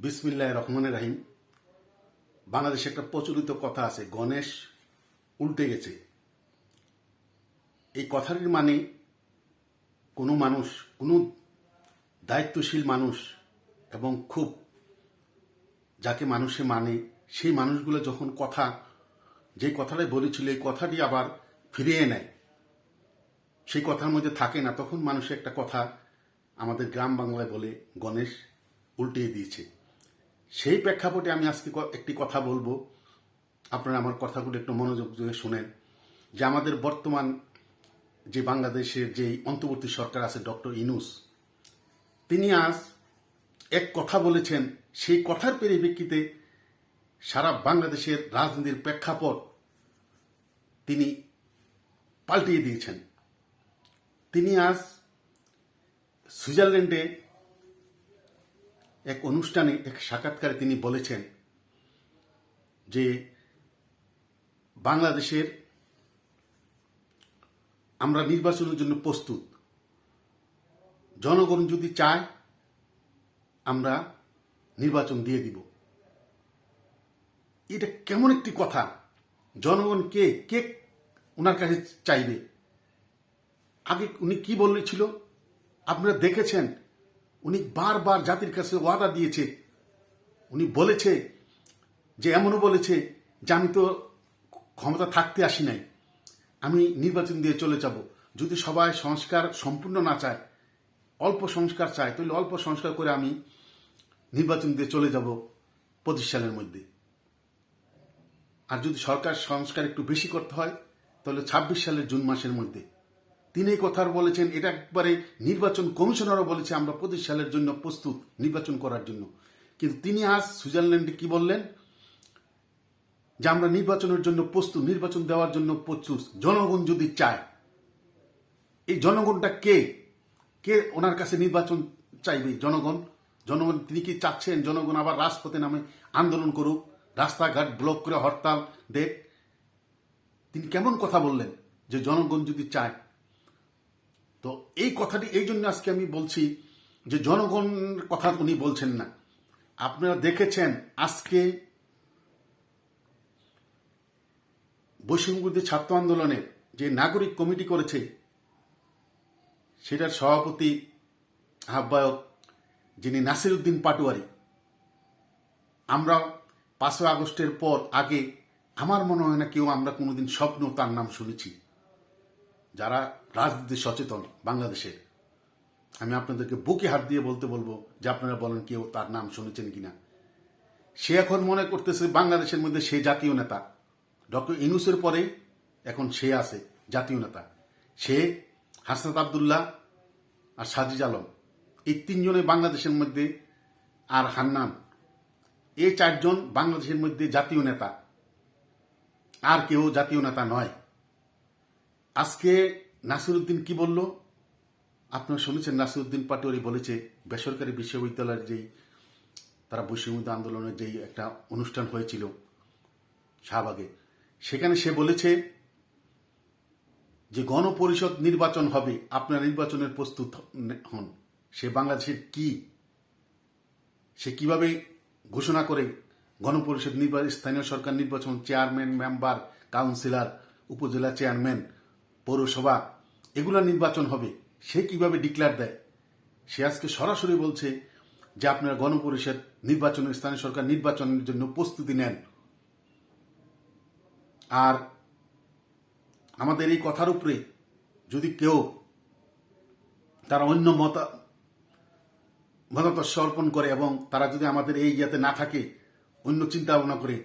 বিসমিল্লাহ রহমান রাহিম। বাংলাদেশে একটা প্রচলিত কথা আছে, গণেশ উল্টে গেছে। এই কথাটির মানে কোনো মানুষ, কোনো দায়িত্বশীল মানুষ এবং খুব যাকে মানুষে মানে সেই মানুষগুলো যখন কথা, যে কথাটাই বলেছিল, এই কথাটি আবার ফিরিয়ে নেয়। সেই কথার মধ্যে থাকে না, তখন মানুষ একটা কথা আমাদের গ্রাম বাংলায় বলে, গণেশ উল্টিয়ে দিয়েছে। সেই প্রেক্ষাপটে আমি আজকে একটি কথা বলব। আপনারা আমার কথাগুলো একটু মনোযোগ দিয়ে শুনেন। যে আমাদের বর্তমান যে বাংলাদেশের যে অন্তর্বর্তী সরকার আছে ডক্টর ইনুস, তিনি আজ এক কথা বলেছেন। সেই কথার পরিপ্রেক্ষিতে সারা বাংলাদেশের রাজনীতির প্রেক্ষাপট তিনি পাল্টিয়ে দিয়েছেন। তিনি আজ সুইজারল্যান্ডে এক অনুষ্ঠানে এক সাক্ষাৎকারে তিনি বলেছেন যে বাংলাদেশের আমরা নির্বাচনের জন্য প্রস্তুত। জনগণ যদি চায়, আমরা নির্বাচন দিয়ে দিব। এটা কেমন একটি কথা? জনগণ কে কে ওনার কাছে চাইবে? আগে উনি কি বলেছিল? আপনারা দেখেছেন উনি বারবার জাতির কাছে ওয়াদা দিয়েছে। উনি বলেছে যে, এমনও বলেছে যে, আমি তো ক্ষমতা থাকতে আসি নাই। আমি নির্বাচন দিয়ে চলে যাব। যদি সবাই সংস্কার সম্পূর্ণ না চায়, অল্প সংস্কার চায়, তাহলে অল্প সংস্কার করে আমি নির্বাচন দিয়ে চলে যাব পঁচিশ সালের মধ্যে। আর যদি সরকার সংস্কার একটু বেশি করতে হয়, তাহলে ছাব্বিশ সালের জুন মাসের মধ্যে। তিনি কথা বলেছেন, এটা একবারে নির্বাচন কমিশনারও বলেছে, আমরা পঁচিশ সালের জন্য প্রস্তুত নির্বাচন করার জন্য। কিন্তু তিনি আজ সুইজারল্যান্ডে কি বললেন? যে আমরা নির্বাচনের জন্য প্রস্তুত, নির্বাচন দেওয়ার জন্য প্রস্তুত, জনগণ যদি চায়। এই জনগণটা কে? কে ওনার কাছে নির্বাচন চাইবে? জনগণ? জনগণ, তিনি কি চাচ্ছেন জনগণ আবার রাজপথে নামে আন্দোলন করুক, রাস্তাঘাট ব্লক করে হরতাল দেখ তিনি কেমন কথা বললেন যে জনগণ যদি চায় তো এই কথাটি, এই জন্য আজকে আমি বলছি যে জনগণ কথা উনি বলছেন না। আপনারা দেখেছেন আজকে বৈষম্যবিরোধী ছাত্র আন্দোলনের যে নাগরিক কমিটি করেছে, সেটার সভাপতি আহ্বায়ক যিনি নাসিরুদ্দিন পাটোয়ারি, আমরা পাঁচই আগস্টের পর আগে, আমার মনে হয় না কেউ আমরা কোনোদিন স্বপ্ন তার নাম শুনেছি। যারা রাজনীতি সচেতন বাংলাদেশের আমি আপনাদেরকে বুকে হাত দিয়ে বলতে বলব যে আপনারা বলেন কেউ তার নাম শুনেছেন কিনা। সে এখন মনে করতেছে বাংলাদেশের মধ্যে সে জাতীয় নেতা। ডক্টর ইনুসের পরে এখন সে আছে, জাতীয় নেতা। সে হাসনাত আবদুল্লাহ আর সাজিজ আলম, এই তিনজনে বাংলাদেশের মধ্যে আর হান্নান, এই চারজন বাংলাদেশের মধ্যে জাতীয় নেতা। আর কেউ জাতীয় নেতা নয়। আজকে নাসিরুদ্দিন কি বলল? আপনারা শুনেছেন, নাসিরুদ্দিন পাটোয়ারি বলেছে, বেসরকারি বিশ্ববিদ্যালয়ের যেই, তারা বৈষম্য আন্দোলনের যেই একটা অনুষ্ঠান হয়েছিল শাহবাগে, সেখানে সে বলেছে যে গণপরিষদ নির্বাচন হবে, আপনার নির্বাচনের প্রস্তুত হন। সে বাংলাদেশের কি? সে কীভাবে ঘোষণা করে গণপরিষদ নির্বাচন স্থানীয় সরকার নির্বাচন চেয়ারম্যান, মেম্বার, কাউন্সিলর, উপজেলা চেয়ারম্যান পৌরসভা, এগুলো নির্বাচন হবে, সে কীভাবে ডিক্লেয়ার দেয়? সে আজকে সরাসরি বলছে যে আপনারা গণপরিষদ নির্বাচনের স্থানীয় সরকার নির্বাচনের জন্য প্রস্তুতি নেন। আর আমাদের এই কথার উপরে যদি কেউ তারা অন্য মত, মতাদর্শ অর্পণ করে এবং তারা যদি আমাদের এই ইয়াতে না থাকে, অন্য চিন্তা ভাবনা করে,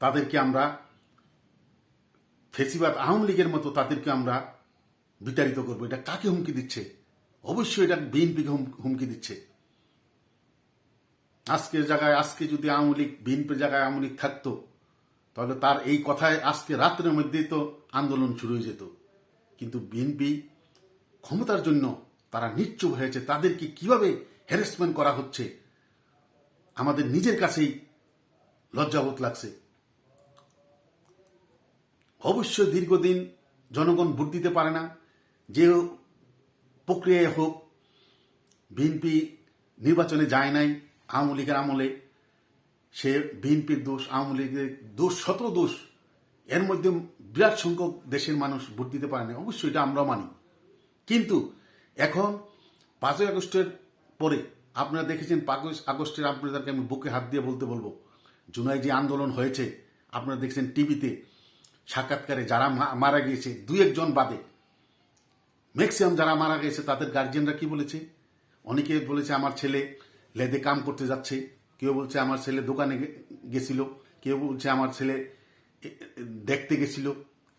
তাদেরকে আমরা ফেসিবাদ আওয়ামী লীগের মতো তাদেরকে আমরা বিতাড়িত করব, এটা কাকে হুমকি দিচ্ছে? অবশ্যই এটা বিএনপিকে হুমকি দিচ্ছে। আজকের জায়গায়, আজকে যদি আওয়ামী লীগ বিএনপির জায়গায় আওয়ামী লীগ থাকতো, তাহলে তার এই কথায় আজকে রাত্রের মধ্যেই তো আন্দোলন শুরু হয়ে যেত। কিন্তু বিএনপি ক্ষমতার জন্য তারা নিশ্চুপ হয়েছে, তাদেরকে কীভাবে হ্যারাসমেন্ট করা হচ্ছে? আমাদের নিজের কাছেই লজ্জাবোধ লাগছে। অবশ্যই দীর্ঘদিন জনগণ ভোট দিতে পারে না যে প্রক্রিয়ায় হোক, বিএনপি নির্বাচনে যায় নাই, আওয়ামী লীগের আমলে, সে বিএনপির দোষ, আওয়ামী লীগের দোষ শত দোষ, এর মধ্যে বিরাট সংখ্যক দেশের মানুষ ভোট দিতে পারে না অবশ্যই এটা আমরা মানি। কিন্তু এখন পাঁচই আগস্টের পরে আপনারা দেখেছেন, পাঁচই আগস্টের আপনাদেরকে আমি বুকে হাত দিয়ে বলতে বলব জুনাই যে আন্দোলন হয়েছে, আপনারা দেখছেন টিভিতে সাক্ষাৎকারে যারা মারা গিয়েছে, দুই একজন বাদে ম্যাক্সিমাম যারা মারা গেছে, তাদের গার্জিয়ানরা কি বলেছে? অনেকে বলেছে, আমার ছেলে লেদে কাম করতে যাচ্ছে। কেউ বলছে, আমার ছেলে দোকানে গেছিল। কেউ বলছে, আমার ছেলে দেখতে গেছিল।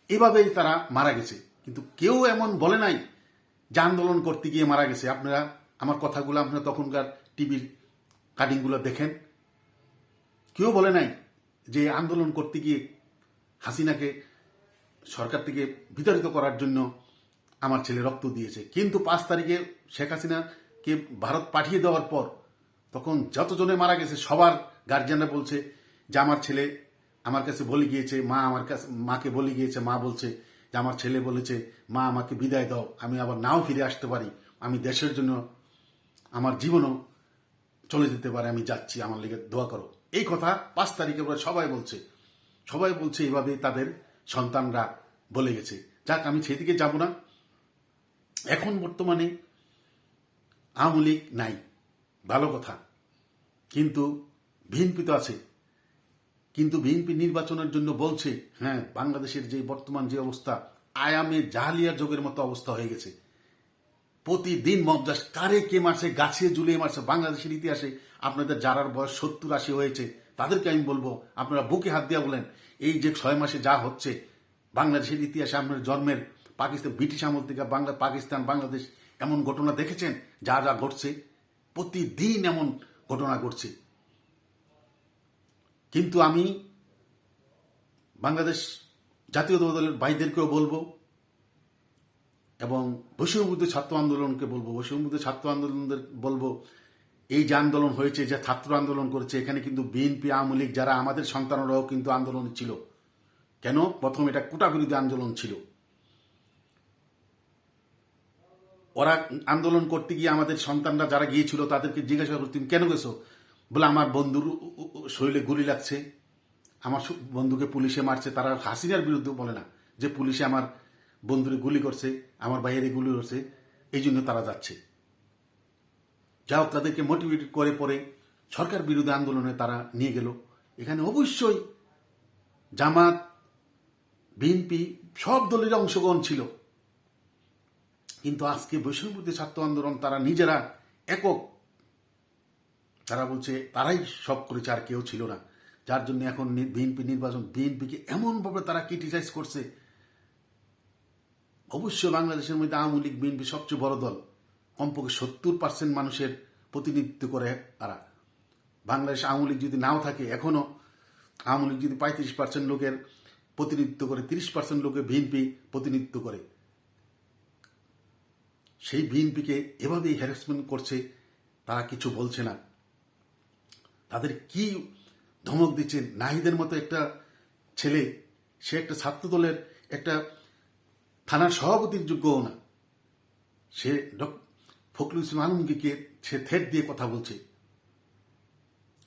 এভাবেই তারা মারা গেছে। কিন্তু কেউ এমন বলে নাই যে আন্দোলন করতে গিয়ে মারা গেছে। আপনারা, আমার কথাগুলো আপনারা তখনকার টিভির কাটিংগুলো দেখেন। কেউ বলে নাই যে আন্দোলন করতে গিয়ে হাসিনাকে সরকার থেকে বিতাড়িত করার জন্য আমার ছেলে রক্ত দিয়েছে। কিন্তু পাঁচ তারিখে শেখ হাসিনাকে ভারত পাঠিয়ে দেওয়ার পর তখন যতজনে মারা গেছে, সবার গার্জিয়ানরা বলছে যে, আমার ছেলে আমার কাছে বলে গিয়েছে, মা আমার কাছে, মাকে বলে গিয়েছে, মা বলছে যে, আমার ছেলে বলেছে, মা আমাকে বিদায় দাও, আমি আবার নাও ফিরে আসতে পারি, আমি দেশের জন্য, আমার জীবনও চলে যেতে পারে, আমি যাচ্ছি, আমার লেগে দোয়া করো। এই কথা পাঁচ তারিখে পরে সবাই বলছে। সবাই বলছে এইভাবে তাদের সন্তানরা বলে গেছে। যাক, আমি সেদিকে যাব না। এখন বর্তমানে আওয়ামী লীগ নাই। ভালো কথা। কিন্তু বিএনপি তো আছে। কিন্তু বিএনপি নির্বাচনের জন্য বলছে হ্যাঁ বাংলাদেশের যে বর্তমান যে অবস্থা, আয়ামে জাহালিয়া যোগের মতো অবস্থা হয়ে গেছে। প্রতিদিন মবদাস কারে কে মারছে গাছে ঝুলিয়ে মারছে বাংলাদেশের ইতিহাসে। আপনাদের যারার বয়স সত্তর আশি হয়েছে, তাদেরকে আমি বলব, আপনারা বুকে হাত দিয়া বলেন, এই যে ছয় মাসে যা হচ্ছে, বাংলাদেশের ইতিহাসে আপনার জন্মের পাকিস্তান, ব্রিটিশ আমল থেকে বাংলা, পাকিস্তান, বাংলাদেশ এমন ঘটনা দেখেছেন? যা যা ঘটছে, প্রতিদিন এমন ঘটনা ঘটছে। কিন্তু আমি বাংলাদেশ জাতীয় দলের ভাইদেরকেও বলব এবং বৈষম্যবুদ্ধ ছাত্র আন্দোলনকে বলব বৈষম্যবুদ্ধ ছাত্র আন্দোলনদের বলব, এই যে আন্দোলন হয়েছে, যে ছাত্র আন্দোলন করেছে, এখানে কিন্তু বিএনপি, আওয়ামী লীগ যারা আমাদের সন্তানরাও কিন্তু আন্দোলন ছিল। কেন? প্রথম এটা কোটা বিরোধী আন্দোলন ছিল। ওরা আন্দোলন করতে গিয়ে আমাদের সন্তানরা যারা গিয়েছিল, তাদেরকে জিজ্ঞাসা করতেন কেন গেছো? বলে, আমার বন্ধুর শরীরে গুলি লাগছে। আমার বন্ধুকে পুলিশে মারছে। তারা হাসিনার বিরুদ্ধে বলে না যে পুলিশে আমার বন্ধুরে গুলি করছে, আমার বাইরে গুলি করছে, এই জন্য তারা যাচ্ছে। যা হোক, তাদেরকে মোটিভেট করে পরে সরকার বিরোধী আন্দোলনে তারা নিয়ে গেল। এখানে অবশ্যই জামাত, বিএনপি, সব দলের অংশগ্রহণ ছিল। কিন্তু আজকে বৈষম্যবুদ্ধি ছাত্র আন্দোলন তারা নিজেরা একক। তারা বলছে, তারাই সব করেছে আর কেউ ছিল না। যার জন্য এখন বিএনপি নির্বাচন, বিএনপিকে এমনভাবে তারা ক্রিটিসাইজ করছে। অবশ্যই বাংলাদেশের মধ্যে আওয়ামী লীগ, বিএনপি সবচেয়ে বড় দল। কমপক্ষে সত্তর পার্সেন্ট মানুষের প্রতিনিধিত্ব করে তারা। বাংলাদেশ আওয়ামী লীগ যদি নাও থাকে, এখনও আওয়ামী লীগ যদি পঁয়ত্রিশ পার্সেন্ট লোকের প্রতিনিধিত্ব করে, তিরিশ পার্সেন্ট লোকের বিএনপি প্রতিনিধিত্ব করে। সেই বিএনপিকে এভাবেই হ্যারাসমেন্ট করছে, তারা কিছু বলছে না। তাদের কি ধমক দিচ্ছে? নাহিদের মতো একটা ছেলে, সে একটা ছাত্র দলের একটা থানার সভাপতির যোগ্যও না। সে ফখরুল ইসলাম আলমগীরকে সে থেট দিয়ে কথা বলছে।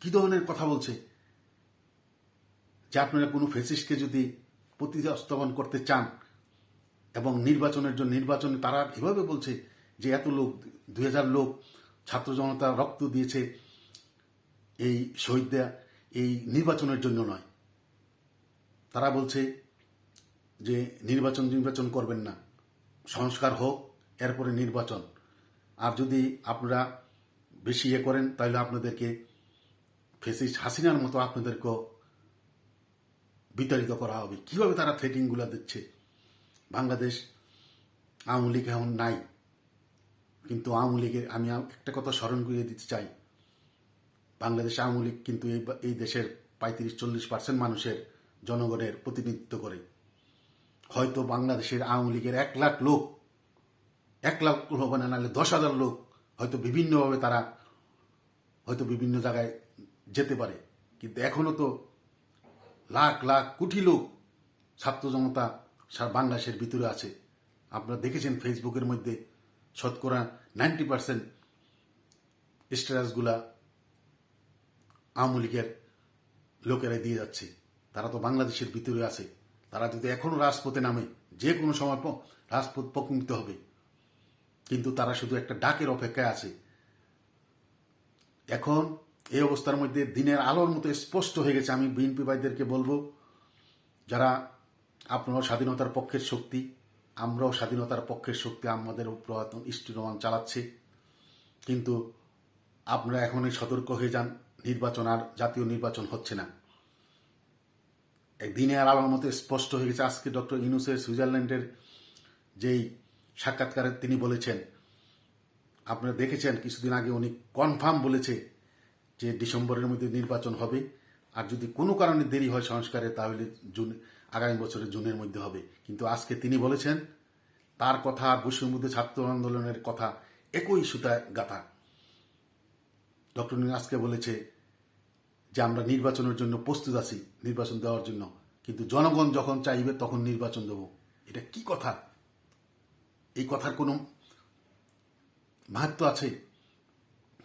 কি ধরনের কথা বলছে? যে আপনারা কোনো ফেসিস্টকে যদি প্রতিস্থাপন করতে চান এবং নির্বাচনের জন্য নির্বাচনে, তারা এভাবে বলছে যে এত লোক, দুই হাজার লোক ছাত্র জনতা রক্ত দিয়েছে এই শহীদরা এই নির্বাচনের জন্য নয়। তারা বলছে যে নির্বাচন নির্বাচন করবেন না। সংস্কার হোক, এরপরে নির্বাচন। আর যদি আপনারা বেশি ইয়ে করেন, তাহলে আপনাদেরকে ফেসিস হাসিনার মতো আপনাদেরকেও বিতাড়িত করা হবে। কীভাবে তারা থ্রেটিংগুলো দিচ্ছে? বাংলাদেশ আওয়ামী লীগ এখন নাই। কিন্তু আওয়ামী লীগের, আমি একটা কথা স্মরণ করিয়ে দিতে চাই। বাংলাদেশ আওয়ামী লীগ কিন্তু এই এই দেশের পঁয়ত্রিশ, চল্লিশ পার্সেন্ট মানুষের জনগণের প্রতিনিধিত্ব করে। হয়তো বাংলাদেশের আওয়ামী লীগের এক লাখ লোক, এক লাখ হবে না নাহলে দশ হাজার লোক হয়তো বিভিন্নভাবে তারা হয়তো বিভিন্ন জায়গায় যেতে পারে। কিন্তু এখনও তো লাখ লাখ কোটি লোক ছাত্র জনতা সারা বাংলাদেশের ভিতরে আছে। আপনারা দেখেছেন ফেসবুকের মধ্যে শতকরা নাইনটি পার্সেন্ট স্ট্যাটাসগুলা আওয়ামী লীগের লোকেরা দিয়ে যাচ্ছে। তারা তো বাংলাদেশের ভিতরে আছে। তারা যদি এখনও রাজপথে নামে, যে কোনো সময় রাজপথ প্রকমিত হবে। কিন্তু তারা শুধু একটা ডাকের অপেক্ষায় আছে। এখন এই অবস্থার মধ্যে দিনের আলোর মতো স্পষ্ট হয়ে গেছে। আমি বিএনপি ভাইদেরকে বলব, যারা আপনারাও স্বাধীনতার পক্ষের শক্তি, আমরাও স্বাধীনতার পক্ষের শক্তি আমাদের পুরাতন ইষ্টরমান চালাচ্ছে। কিন্তু আপনারা এখনই সতর্ক হয়ে যান, নির্বাচন আর জাতীয় নির্বাচন হচ্ছে না। দিনে আর আলোর মতো স্পষ্ট হয়ে গেছে আজকে ডক্টর ইউনুসের সুইজারল্যান্ডের যেই সাক্ষাৎকারে তিনি বলেছেন, আপনারা দেখেছেন, কিছুদিন আগে উনি কনফার্ম বলেছে যে ডিসেম্বরের মধ্যে নির্বাচন হবে। আর যদি কোনো কারণে দেরি হয় সংস্কারে, তাহলে জুন আগামী বছরের জুনের মধ্যে হবে। কিন্তু আজকে তিনি বলেছেন, তার কথা বৈষম্যবুদ্ধ ছাত্র আন্দোলনের কথা একই সুতায় গাথা। ডক্টর আজকে বলেছে যে, আমরা নির্বাচনের জন্য প্রস্তুত আছি নির্বাচন দেওয়ার জন্য। কিন্তু জনগণ যখন চাইবে তখন নির্বাচন দেব। এটা কি কথা? এই কথার কোনো মাহাত্ম আছে?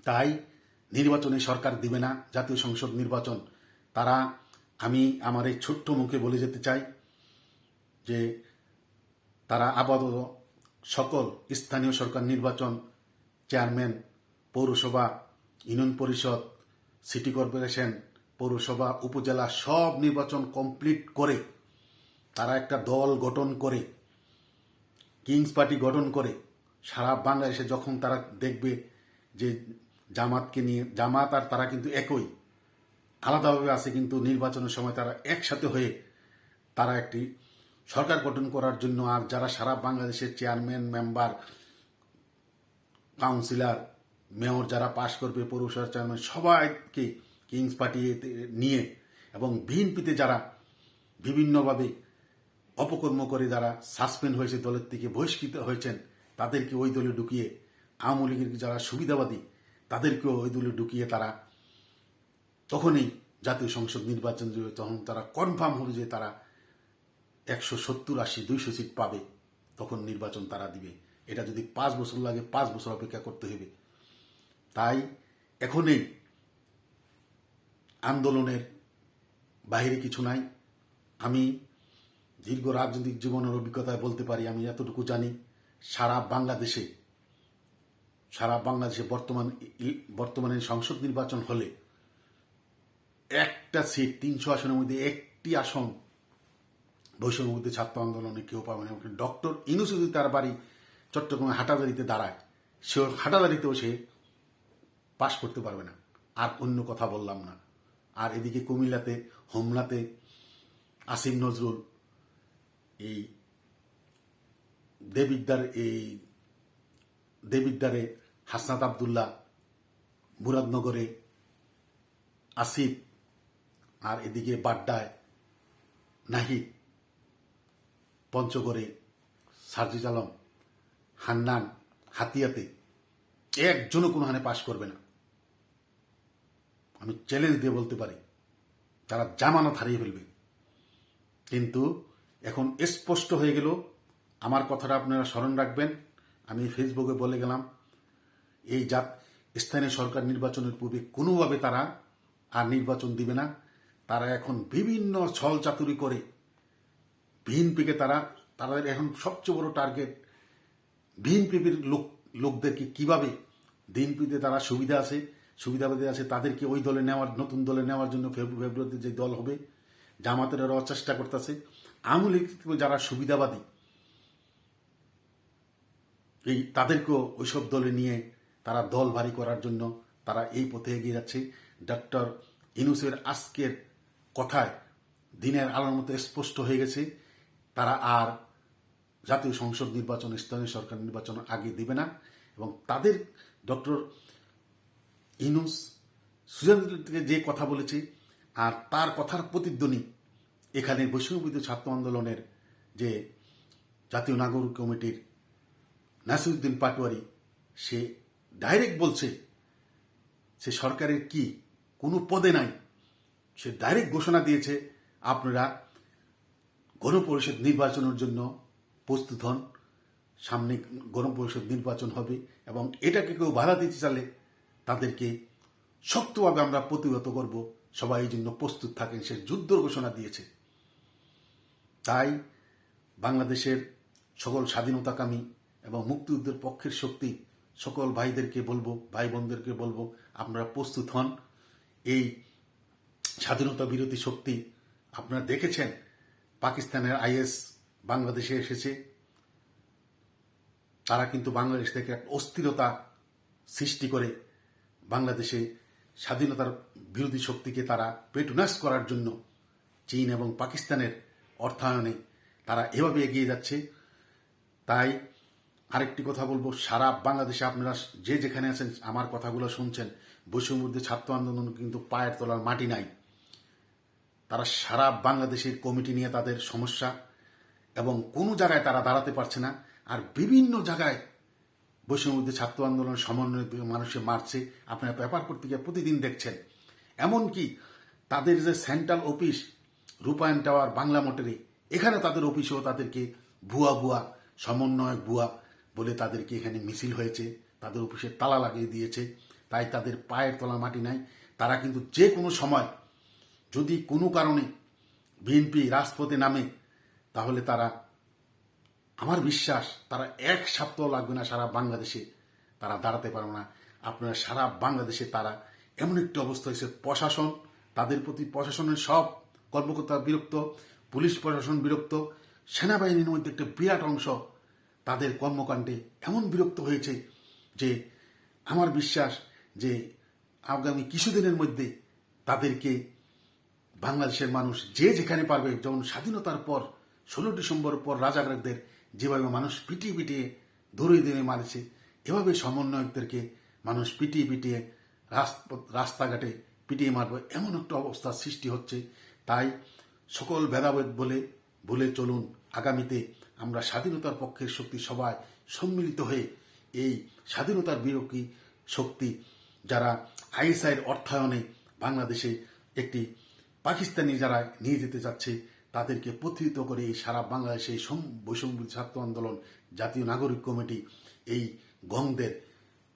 তাই নির্বাচনে সরকার দিবে না। জাতীয় সংসদ নির্বাচন, তারা আমি আমার এই ছোট্ট মুখে বলে যেতে চাই যে তারা আপাতত সকল স্থানীয় সরকার নির্বাচন চেয়ারম্যান, পৌরসভা, ইউনিয়ন পরিষদ, সিটি কর্পোরেশন, পৌরসভা, উপজেলা সব নির্বাচন কমপ্লিট করে, তারা একটা দল গঠন করে, কিংস পার্টি গঠন করে, সারা বাংলাদেশে যখন তারা দেখবে যে জামাতকে নিয়ে, জামাত আর তারা কিন্তু একই আলাদাভাবে আছে, কিন্তু নির্বাচনের সময় তারা একসাথে হয়ে তারা একটি সরকার গঠন করার জন্য, আর যারা সারা বাংলাদেশের চেয়ারম্যান, মেম্বার, কাউন্সিলর, মেয়র যারা পাশ করবে, পৌরসভার চেয়ারম্যান, সবাইকে কিংস পার্টি নিয়ে এবং বিএনপিতে যারা বিভিন্নভাবে অপকর্ম করে যারা সাসপেন্ড হয়েছে, দলের থেকে বহিষ্কৃত হয়েছেন, তাদেরকে ওই দলে ঢুকিয়ে আওয়ামী লীগের যারা সুবিধাবাদী, তাদেরকেও ওই দলে ঢুকিয়ে তারা তখনই জাতীয় সংসদ নির্বাচন দেবে তখন তারা কনফার্ম হবে যে তারা একশো সত্তর আশি দুইশো সিট পাবে, তখন নির্বাচন তারা দিবে। এটা যদি পাঁচ বছর লাগে, পাঁচ বছর অপেক্ষা করতে হবে। তাই এখনই আন্দোলনের বাইরে কিছু নাই। আমি দীর্ঘ রাজনৈতিক জীবনের অভিজ্ঞতায় বলতে পারি, আমি এতটুকু জানি, সারা বাংলাদেশে সারা বাংলাদেশে বর্তমান বর্তমানে সংসদ নির্বাচন হলে একটা সিট তিনশো আসনের মধ্যে একটি আসন। বৈষম্যের মধ্যে ছাত্র আন্দোলনে কেউ পাবে না ডক্টর ইনুস যদি তার বাড়ি চট্টগ্রামে হাটাদারিতে দাঁড়ায় সে হাটাদারিতেও সে পাশ করতে পারবে না। আর অন্য কথা বললাম না। আর এদিকে কুমিল্লাতে, হোমলাতে আসিম নজরুল, এই দেবিদ্দার এই দেবিদ্দারে হাসনাত আবদুল্লাহ, মুরাদনগরে আসিফ আর এদিকে বাড্ডায় নাহিদ, পঞ্চগড়ে সার্জিজ আলম, হান্নান, হাতিয়াতে একজনও কোনো হানে পাশ করবে না। আমি চ্যালেঞ্জ দিয়ে বলতে পারি, তারা জামানত হারিয়ে ফেলবে। কিন্তু এখন স্পষ্ট হয়ে গেল, আমার কথাটা আপনারা স্মরণ রাখবেন। আমি ফেসবুকে বলে গেলাম, এই জাত, স্থানীয় সরকার নির্বাচনের পূর্বে কোনোভাবে তারা আর নির্বাচন দিবে না। তারা এখন বিভিন্ন ছল চাতুরি করে। বিএনপিকে তারা, তাদের এখন সবচেয়ে বড় টার্গেট বিএনপির লোক, লোকদেরকে কীভাবে বিএনপিতে তারা সুবিধা আছে সুবিধাবাদী আছে, তাদেরকে ওই দলে নেওয়ার, নতুন দলে নেওয়ার জন্য ফেব্রুয়ারিতে যে দল হবে, জামাতের ওরা চেষ্টা করতেছে। আওয়ামী লীগ যারা সুবিধাবাদী, এই তাদেরকেও ওইসব দলে নিয়ে তারা দল ভারী করার জন্য তারা এই পথে এগিয়ে যাচ্ছে। ডক্টর ইনুসের আজকের কথায় দিনের আলোর মতো স্পষ্ট হয়ে গেছে, তারা আর জাতীয় সংসদ নির্বাচন, স্থানীয় সরকার নির্বাচন আগে দিবে না এবং তাদের ডক্টর ইনুস থেকে যে কথা বলেছে আর তার কথার প্রতিধ্বনি এখানে বৈষম্যবিদ্য ছাত্র আন্দোলনের যে জাতীয় নাগরিক কমিটির নাসিরুদ্দিন পাটোয়ারি, সে ডাইরেক্ট বলছে, সে সরকারের কি কোনো পদে নাই। সে ডাইরেক্ট ঘোষণা দিয়েছে, আপনারা গণপরিষদ নির্বাচনের জন্য প্রস্তুত হন, সামনে গণপরিষদ নির্বাচন হবে এবং এটাকে কেউ বাধা দিতে চালে তাদেরকে শক্তভাবে আমরা প্রতিহত করব, সবাই এই জন্য প্রস্তুত থাকেন, সে যুদ্ধ ঘোষণা দিয়েছে। তাই বাংলাদেশের সকল স্বাধীনতাকামী এবং মুক্তিযুদ্ধের পক্ষের শক্তি, সকল ভাইদেরকে বলব, ভাই বোনদেরকে বলব, আপনারা প্রস্তুত হন। এই স্বাধীনতা বিরোধী শক্তি আপনারা দেখেছেন, পাকিস্তানের আইএস বাংলাদেশে এসেছে। তারা কিন্তু বাংলাদেশ থেকে অস্থিরতা সৃষ্টি করে বাংলাদেশে স্বাধীনতার বিরোধী শক্তিকে তারা পেটুনাস করার জন্য চীন এবং পাকিস্তানের অর্থায়নে তারা এভাবে এগিয়ে যাচ্ছে। তাই আরেকটি কথা বলব, সারা বাংলাদেশে আপনারা যে যেখানে আছেন, আমার কথাগুলো শুনছেন বৈষম্যবুদ্ধি ছাত্র আন্দোলন কিন্তু পায়ের তলার মাটি নাই। তারা সারা বাংলাদেশের কমিটি নিয়ে তাদের সমস্যা এবং কোনো জায়গায় তারা দাঁড়াতে পারছে না। আর বিভিন্ন জায়গায় বৈষম্যবুদ্ধি ছাত্র আন্দোলন, সমন্বয় মানুষে মারছে। আপনারা পেপার পত্রিকা প্রতিদিন দেখছেন। এমনকি তাদের যে সেন্ট্রাল অফিস, রূপায়ণ টাওয়ার, বাংলা মোটরে, এখানে তাদের অফিসেও তাদেরকে ভুয়া ভুয়া সমন্বয় ভুয়া বলে তাদেরকে এখানে মিছিল হয়েছে। তাদের অফিসে তালা লাগিয়ে দিয়েছে। তাই তাদের পায়ের তলা মাটি নাই। তারা কিন্তু যে কোনো সময় যদি কোনো কারণে বিএনপি রাজপথে নামে, তাহলে তারা, আমার বিশ্বাস, তারা এক সপ্তাহ লাগবে না সারা বাংলাদেশে তারা দাঁড়াতে পারবে না। আপনারা সারা বাংলাদেশে তারা এমন একটি অবস্থা হয়েছে, প্রশাসন, তাদের প্রতি প্রশাসনের সব কর্মকর্তা বিরক্ত, পুলিশ প্রশাসন বিরক্ত, সেনাবাহিনীর মধ্যে একটা বিরাট অংশ তাদের কর্মকাণ্ডে এমন বিরক্ত হয়েছে যে, আমার বিশ্বাস যে আগামী কিছুদিনের মধ্যে তাদেরকে বাংলাদেশের মানুষ যে যেখানে পারবে, যেমন স্বাধীনতার পর, ষোলো ডিসেম্বর পর রাজাকারদের যেভাবে মানুষ পিটিয়ে পিটিয়ে দৌড়িয়ে দিয়ে মারেছে, এভাবে সমন্বয়কদেরকে মানুষ পিটিয়ে পিটিয়ে রাস্ত- রাস্তাঘাটে পিটিয়ে মারবে, এমন একটা অবস্থার সৃষ্টি হচ্ছে। তাই সকল ভেদাভেদ বলে বলে চলুন। আগামীতে আমরা স্বাধীনতার পক্ষের শক্তি সবাই সম্মিলিত হয়ে এই স্বাধীনতার বিরোধী শক্তি, যারা আইএসআইয়ের অর্থায়নে বাংলাদেশে একটি পাকিস্তানি যারা নিয়ে যেতে যাচ্ছে, তাদেরকে প্রতিহিত করে এই সারা বাংলাদেশে বৈষম্য ছাত্র আন্দোলন, জাতীয় নাগরিক কমিটি এই গংদের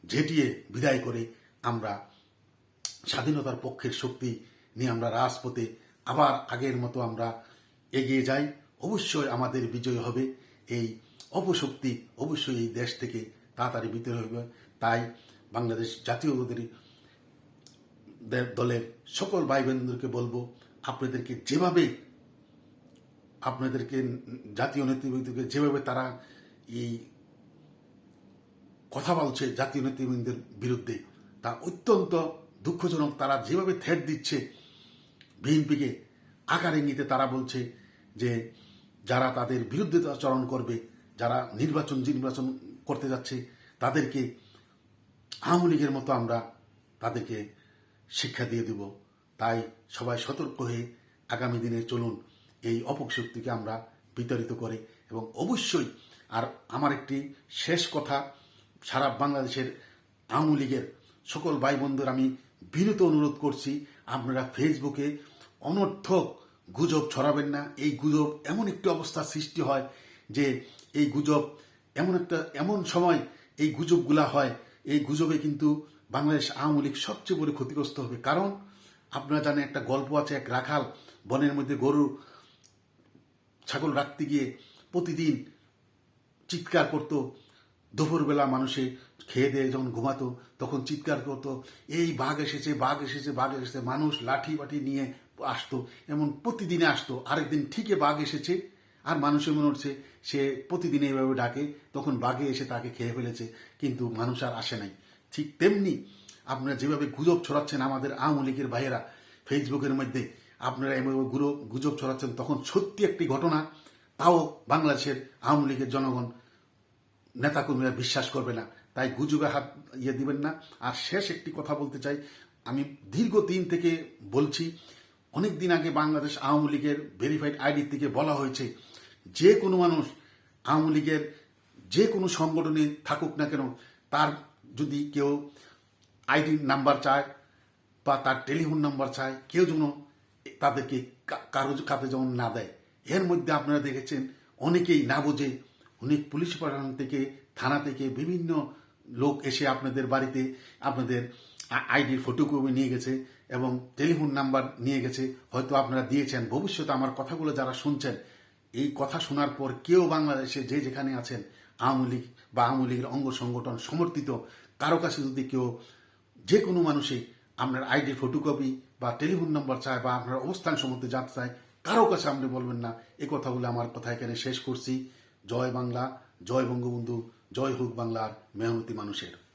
ঝেঁটিয়ে বিদায় করে আমরা স্বাধীনতার পক্ষের শক্তি নিয়ে আমরা রাজপথে আবার আগের মতো আমরা এগিয়ে যাই। অবশ্যই আমাদের বিজয় হবে। এই অপশক্তি অবশ্যই এই দেশ থেকে তাড়াতাড়ি বিতরণ হবে। তাই বাংলাদেশ দের- দলের সকল ভাই বোনদেরকে বলব, আপনাদেরকে যেভাবে, আপনাদেরকে জাতীয় নেতৃবৃন্দকে যেভাবে তারা এই কথা বলছে জাতীয় নেতৃবৃন্দের বিরুদ্ধে, তা অত্যন্ত দুঃখজনক। তারা যেভাবে থ্রেট দিচ্ছে, বিএনপিকে আকার ইঙ্গিতে তারা বলছে যে, যারা তাদের বিরুদ্ধে আচরণ করবে, যারা নির্বাচন নির্বাচন করতে যাচ্ছে, তাদেরকে আওয়ামী লীগের মতো আমরা তাদেরকে শিক্ষা দিয়ে দেব। তাই সবাই সতর্ক হয়ে আগামী দিনে চলুন এই অপশক্তিকে আমরা বিতাড়িত করে এবং অবশ্যই আর আমার একটি শেষ কথা, সারা বাংলাদেশের আওয়ামী লীগের সকল ভাই বন্ধুর আমি বিনীত অনুরোধ করছি, আপনারা ফেসবুকে অনর্থক গুজব ছড়াবেন না। এই গুজব এমন একটি অবস্থা সৃষ্টি হয় যে এই গুজব এমন একটা, এমন সময় এই গুজবগুলা হয়। এই গুজবে কিন্তু বাংলাদেশ আওয়ামী লীগ সবচেয়ে বড় ক্ষতিগ্রস্ত হবে। কারণ আপনারা জানেন একটা গল্প আছে, এক রাখাল বনের মধ্যে গরু, ছাগল রাখতে গিয়ে প্রতিদিন চিৎকার করতো। দুপুরবেলা মানুষে খেয়ে দিয়ে যখন ঘুমাতো, তখন চিৎকার করতো। এই বাঘ এসেছে বাঘ এসেছে বাঘ এসেছে। মানুষ লাঠি বাঠি নিয়ে আসতো, এমন প্রতিদিনে আসতো। আরেকদিন ঠিকই বাঘ এসেছে, আর মানুষের মনে হচ্ছে সে প্রতিদিন এইভাবে ডাকে, তখন বাঘে এসে তাকে খেয়ে ফেলেছে। কিন্তু মানুষ আর আসে নাই। ঠিক তেমনি আপনারা যেভাবে গুজব ছড়াচ্ছেন আমাদের আওয়ামী লীগের ভাইয়েরা ফেসবুকের মধ্যে, আপনারা এভাবে গুরো গুজব ছড়াচ্ছেন, তখন সত্যি একটি ঘটনা, তাও বাংলাদেশের আওয়ামী লীগের জনগণ নেতাকর্মীরা বিশ্বাস করবে না। তাই গুজবে হাত ইয়ে দিবেন না। আর শেষ একটি কথা বলতে চাই, আমি দীর্ঘ দিন থেকে বলছি, অনেক দিন আগে বাংলাদেশ আওয়ামী লীগের ভেরিফাইড আইডি থেকে বলা হয়েছে, যে কোনো মানুষ আওয়ামী লীগের যে কোনো সংগঠনে থাকুক না কেন, তার যদি কেউ আইডি নাম্বার চায় বা তার টেলিফোন নাম্বার চায়, কেউ যেন তাদেরকে কারও কাছে যেমন না দেয়, এর মধ্যে আপনারা দেখেছেন অনেকেই না বোঝে অনেক পুলিশ প্রশাসন থেকে, থানা থেকে বিভিন্ন লোক এসে আপনাদের বাড়িতে আপনাদের আইডির ফটোকপি নিয়ে গেছে এবং টেলিফোন নাম্বার নিয়ে গেছে। হয়তো আপনারা দিয়েছেন। ভবিষ্যতে আমার কথাগুলো যারা শুনছেন, এই কথা শোনার পর কেউ বাংলাদেশে যে যেখানে আছেন, আওয়ামী লীগ বা আওয়ামী লীগের অঙ্গ সংগঠন সমর্থিত কারও কাছে যদি কেউ যে কোনো মানুষই আপনার আইডি ফটোকপি বা টেলিফোন নম্বর চায় বা আপনার অবস্থান সম্বন্ধে জানতে চায়, কারও কাছে আপনি বলবেন না, এ কথা বলে আমার কথা এখানে শেষ করছি। জয় বাংলা, জয় বঙ্গবন্ধু, জয় হোক বাংলার মেহনতি মানুষের।